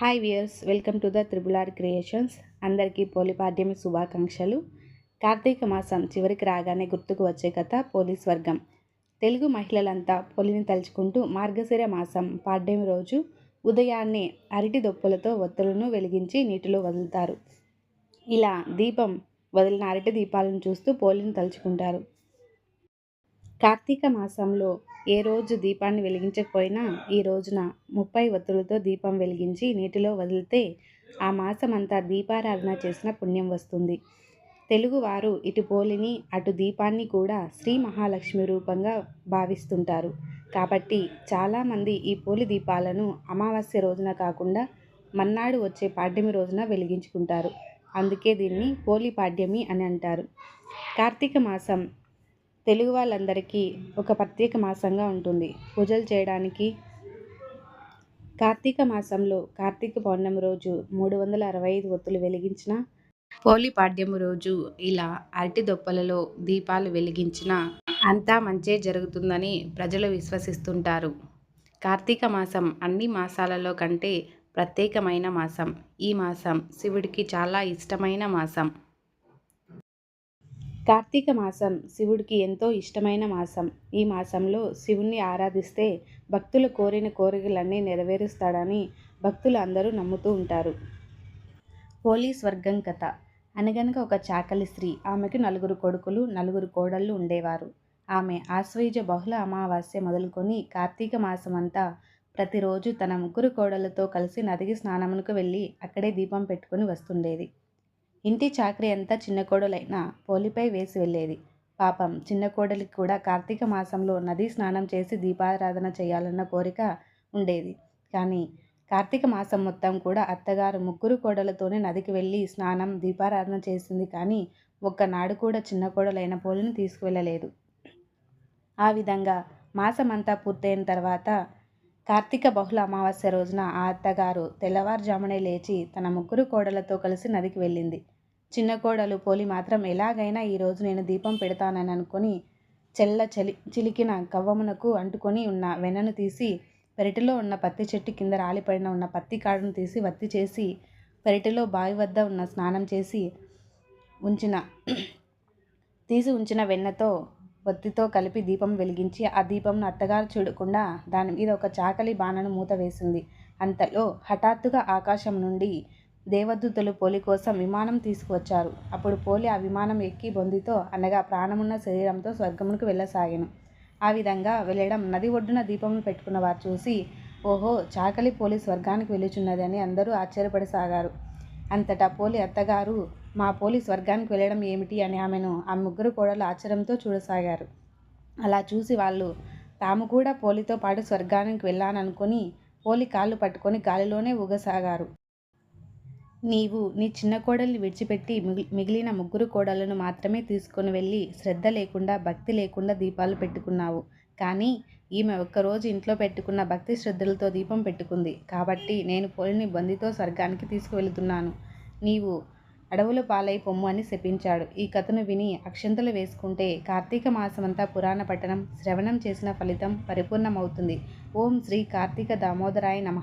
Hi viewers welcome to the triple R creations. అందరికీ పోలిపాడ్యమి శుభాకాంక్షలు. కార్తీక మాసం చివరికి రాగానే గుర్తుకు వచ్చే కథ పోలీస్ వర్గం. తెలుగు మహిళలంతా పోలిని తలుచుకుంటూ మార్గశిర మాసం పాడ్యమి రోజు ఉదయాన్నే అరటి దొప్పులతో ఒత్తులను వెలిగించి నీటిలో వదులుతారు. ఇలా దీపం వదిలిన అరటి దీపాలను చూస్తూ పోలిని తలుచుకుంటారు. కార్తీక మాసంలో ఏ రోజు దీపాన్ని వెలిగించకపోయినా ఈ రోజున ముప్పై ఒత్తులతో దీపం వెలిగించి నీటిలో వదిలితే ఆ మాసం అంతా దీపారాధన చేసిన పుణ్యం వస్తుంది. తెలుగువారు ఇటు పోలిని అటు దీపాన్ని కూడా శ్రీ మహాలక్ష్మి రూపంగా భావిస్తుంటారు. కాబట్టి చాలామంది ఈ పోలి దీపాలను అమావాస్య రోజున కాకుండా మన్నాడు వచ్చే పాడ్యమి రోజున వెలిగించుకుంటారు. అందుకే దీన్ని పోలి పాడ్యమి అని అంటారు. కార్తీక మాసం తెలుగు వాళ్ళందరికీ ఒక ప్రత్యేక మాసంగా ఉంటుంది. పూజలు చేయడానికి కార్తీక మాసంలో కార్తీక పౌర్ణమి రోజు మూడు వందల అరవై ఐదు ఒత్తులు వెలిగించిన పోలి పాడ్యము రోజు ఇలా అరటి దొప్పలలో దీపాలు వెలిగించిన అంతా మంచే జరుగుతుందని ప్రజలు విశ్వసిస్తుంటారు. కార్తీక మాసం అన్ని మాసాలలో కంటే ప్రత్యేకమైన మాసం. ఈ మాసం శివుడికి చాలా ఇష్టమైన మాసం. కార్తీక మాసం శివుడికి ఎంతో ఇష్టమైన మాసం. ఈ మాసంలో శివుణ్ణి ఆరాధిస్తే భక్తులు కోరిన కోరికలన్నీ నెరవేరుస్తాడని భక్తులు అందరూ నమ్ముతూ ఉంటారు. పోలీస్ వర్గం కథ. అనగనక ఒక చాకలి స్త్రీ ఆమెకు నలుగురు కొడుకులు నలుగురు కోడళ్ళు ఉండేవారు. ఆమె ఆశ్వయుజ బహుళ అమావాస్య మొదలుకొని కార్తీక మాసం అంతా ప్రతిరోజు తన ముగ్గురు కోడలతో కలిసి నదికి స్నానమునకు వెళ్ళి అక్కడే దీపం పెట్టుకుని వస్తుండేది. ఇంటి చాకరీ అంతా చిన్న కోడలైన పోలిపై వేసి వెళ్ళేది. పాపం చిన్న కోడలికి కూడా కార్తీక మాసంలో నదీ స్నానం చేసి దీపారాధన చేయాలన్న కోరిక ఉండేది. కానీ కార్తీక మాసం మొత్తం కూడా అత్తగారు ముగ్గురు కోడలతోనే నదికి వెళ్ళి స్నానం దీపారాధన చేసింది. కానీ ఒక్కనాడు కూడా చిన్న కోడలైన పోలిని తీసుకువెళ్ళలేదు. ఆ విధంగా మాసమంతా పూర్తయిన తర్వాత కార్తీక బహుళ అమావాస్య రోజున ఆ అత్తగారు తెల్లవారుజామునే లేచి తన ముగ్గురు కోడలతో కలిసి నదికి వెళ్ళింది. చిన్న కోడలు పోలి మాత్రం ఎలాగైనా ఈరోజు నేను దీపం పెడతానని అనుకుని చెల్ల చలి చిలికిన కవ్వమునకు అంటుకొని ఉన్న వెన్నను తీసి పెరటిలో ఉన్న పత్తి చెట్టు కింద రాలిపడిన ఉన్న పత్తి కాడును తీసి వత్తి చేసి పెరటిలో బావి వద్ద ఉన్న స్నానం చేసి ఉంచిన తీసి ఉంచిన వెన్నతో ఒత్తితో కలిపి దీపం వెలిగించి ఆ దీపంను అత్తగారు చూడకుండా దాని మీద ఒక చాకలి బాణను మూత వేసింది. అంతలో హఠాత్తుగా ఆకాశం నుండి దేవదూతలు పోలి కోసం విమానం తీసుకువచ్చారు. అప్పుడు పోలి ఆ విమానం ఎక్కి బొందితో అనగా ప్రాణమున్న శరీరంతో స్వర్గమునకు వెళ్ళసాగాను. ఆ విధంగా వెళ్ళడం నది ఒడ్డున దీపమును పెట్టుకున్న వారు చూసి ఓహో చాకలి పోలి స్వర్గానికి వెళ్ళుచున్నది అని అందరూ ఆశ్చర్యపడసాగారు. అంతటా పోలి అత్తగారు మా పోలి స్వర్గానికి వెళ్ళడం ఏమిటి అని ఆమెను ఆ ముగ్గురు కోడలు ఆశ్చర్యంతో చూడసాగారు. అలా చూసి వాళ్ళు తాము కూడా పోలితో పాటు స్వర్గానికి వెళ్ళాననుకొని పోలి కాళ్ళు పట్టుకొని గాలిలోనే ఊగసాగారు. నీవు నీ చిన్న కోడల్ని విడిచిపెట్టి మిగిలిన ముగ్గురు కోడలను మాత్రమే తీసుకొని వెళ్ళి శ్రద్ధ లేకుండా భక్తి లేకుండా దీపాలు పెట్టుకున్నావు. కానీ ఈమె ఒక్కరోజు ఇంట్లో పెట్టుకున్న భక్తి శ్రద్ధలతో దీపం పెట్టుకుంది. కాబట్టి నేను పోలిని బందితో స్వర్గానికి తీసుకువెళుతున్నాను. నీవు అడవుల పాలై పొమ్ము అని శపించాడు. ఈ కథను విని అక్షంతలు వేసుకుంటే కార్తీక మాసమంతా పురాణ పట్టణం శ్రవణం చేసిన ఫలితం పరిపూర్ణమవుతుంది. ఓం శ్రీ కార్తీక దామోదరాయ నమ.